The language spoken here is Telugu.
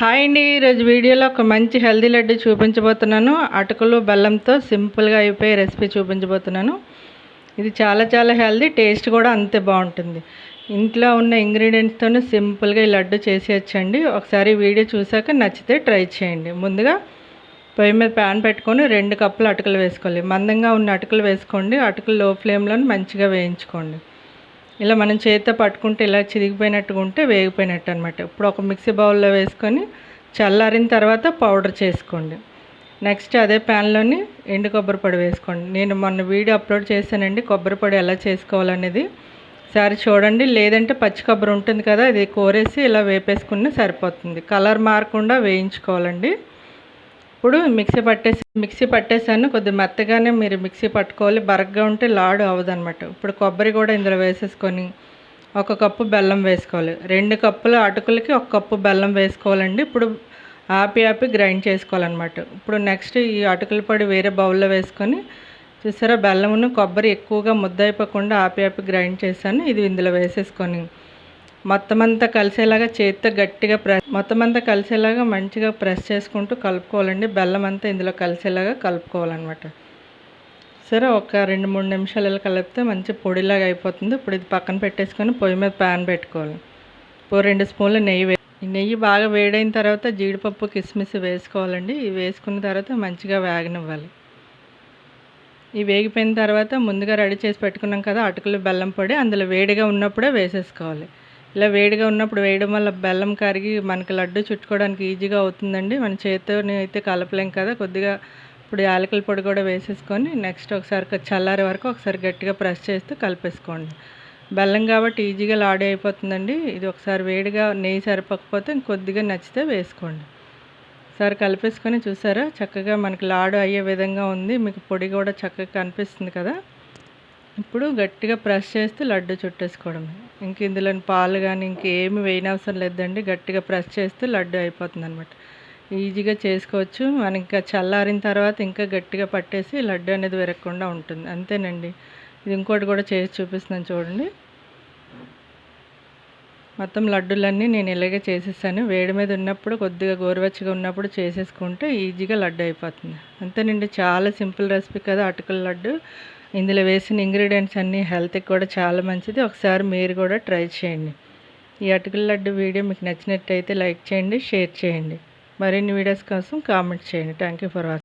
హాయ్ అండి. ఈరోజు వీడియోలో ఒక మంచి హెల్దీ లడ్డు చూపించబోతున్నాను. అటుకులు బెల్లంతో సింపుల్గా అయిపోయే రెసిపీ చూపించబోతున్నాను. ఇది చాలా చాలా హెల్దీ టేస్ట్ కూడా అంతే బాగుంటుంది. ఇంట్లో ఉన్న ఇంగ్రీడియంట్స్తోనే సింపుల్గా ఈ లడ్డు చేసేయచ్చండి. ఒకసారి వీడియో చూసాక నచ్చితే ట్రై చేయండి. ముందుగా పొయ్యి మీద ప్యాన్ పెట్టుకొని రెండు కప్పులు అటుకులు వేసుకోవాలి. మందంగా ఉన్న అటుకులు వేసుకోండి. అటుకులు లో ఫ్లేమ్లో మంచిగా వేయించుకోండి. ఇలా మనం చేతితో పట్టుకుంటే ఇలా చిరిగిపోయినట్టుగా ఉంటే వేగిపోయినట్టు అనమాట ఇప్పుడు ఒక మిక్సీ బౌల్లో వేసుకొని చల్లారిన తర్వాత పౌడర్ చేసుకోండి. నెక్స్ట్ అదే ప్యాన్లోని ఎండు కొబ్బరి పొడి వేసుకోండి. నేను మొన్న వీడియో అప్లోడ్ చేశానండి. కొబ్బరి పొడి ఎలా చేసుకోవాలనేది. సారి చూడండి. లేదంటే పచ్చి కొబ్బరి ఉంటుంది కదా అది కోరేసి ఇలా వేపేసుకున్న సరిపోతుంది. కలర్ మారకుండా వేయించుకోవాలండి. ఇప్పుడు మిక్సీ పట్టేసి మిక్సీ పట్టేసాను కొద్ది మెత్తగానే మీరు మిక్సీ పట్టుకోవాలి. బరగ్గా ఉంటే లాడు అవ్వదనమాట ఇప్పుడు కొబ్బరి కూడా ఇందులో వేసేసుకొని ఒక కప్పు బెల్లం వేసుకోవాలి. రెండు కప్పుల అటుకులకి ఒక కప్పు బెల్లం వేసుకోవాలండి. ఇప్పుడు ఆపి ఆపి గ్రైండ్ చేసుకోవాలన్నమాట. ఇప్పుడు నెక్స్ట్ ఈ అటుకుల పొడి వేరే బౌల్లో వేసుకొని చూసారా బెల్లమును కొబ్బరి ఎక్కువగా ముద్ద అయిపోకుండా ఆపి ఆపి గ్రైండ్ చేశాను. ఇది ఇందులో వేసేసుకొని మొత్తం అంతా కలిసేలాగా చేతితో గట్టిగా ప్రెస్ మొత్తం అంతా కలిసేలాగా మంచిగా ప్రెస్ చేసుకుంటూ కలుపుకోవాలండి. బెల్లం అంతా ఇందులో కలిసేలాగా కలుపుకోవాలన్నమాట. సరే ఒక రెండు మూడు నిమిషాలు ఇలా కలిపితే మంచి పొడిలాగా అయిపోతుంది. ఇప్పుడు ఇది పక్కన పెట్టేసుకొని పొయ్యి మీద ప్యాన్ పెట్టుకోవాలి. ఇప్పుడు రెండు స్పూన్లు నెయ్యి వే నెయ్యి బాగా వేడైన తర్వాత జీడిపప్పు కిస్మిస్ వేసుకోవాలండి. ఇవి వేసుకున్న తర్వాత మంచిగా వేగనివ్వాలి. ఈ వేగిపోయిన తర్వాత ముందుగా రెడీ చేసి పెట్టుకున్నాం కదా అటుకులు బెల్లం పొడి అందులో వేడిగా ఉన్నప్పుడే వేసేసుకోవాలి. ఇలా వేడిగా ఉన్నప్పుడు వేయడం వల్ల బెల్లం కరిగి మనకి లడ్డు చుట్టుకోవడానికి ఈజీగా అవుతుందండి. మన చేతితోని అయితే కలపలేం కదా కొద్దిగా ఇప్పుడు యాలకుల పొడి కూడా వేసేసుకొని నెక్స్ట్ ఒకసారి చల్లారే వరకు ఒకసారి గట్టిగా ప్రెస్ చేస్తూ కలిపేసుకోండి. బెల్లం కాబట్టి ఈజీగా లాడీ అయిపోతుందండి. ఇది ఒకసారి వేడిగా నెయ్యి సరిపోకపోతే ఇంకొద్దిగా నచ్చితే వేసుకోండి. ఒకసారి కలిపేసుకొని చూసారా చక్కగా మనకి లాడు అయ్యే విధంగా ఉంది. మీకు పొడి కూడా చక్కగా కనిపిస్తుంది కదా. ఇప్పుడు గట్టిగా ప్రెస్ చేస్తే లడ్డు చుట్టేసుకోవడమే. ఇంక ఇందులోని పాలు కానీ ఇంకేమి వేయనవసరం లేదండి. గట్టిగా ప్రెస్ చేస్తే లడ్డు అయిపోతుంది అనమాట ఈజీగా చేసుకోవచ్చు. మనం ఇంకా చల్లారిన తర్వాత ఇంకా గట్టిగా పట్టేసి లడ్డు అనేది విరగకుండా ఉంటుంది. అంతేనండి. ఇది ఇంకోటి కూడా చేసి చూపిస్తున్నాను చూడండి. మొత్తం లడ్డులన్నీ నేను ఇలాగే చేసేసాను. వేడి మీద ఉన్నప్పుడు కొద్దిగా గోరువెచ్చగా ఉన్నప్పుడు చేసేసుకుంటే ఈజీగా లడ్డు అయిపోతుంది. అంతేనండి. చాలా సింపుల్ రెసిపీ కదా అటుకుల లడ్డు. ఇందులో వేసిన ఇంగ్రీడియంట్స్ అన్నీ హెల్త్కి కూడా చాలా మంచిది. ఒకసారి మీరు కూడా ట్రై చేయండి. ఈ అటుకుల లడ్డు వీడియో మీకు నచ్చినట్టయితే లైక్ చేయండి షేర్ చేయండి. మరిన్ని వీడియోస్ కోసం కామెంట్ చేయండి. Thank you for watching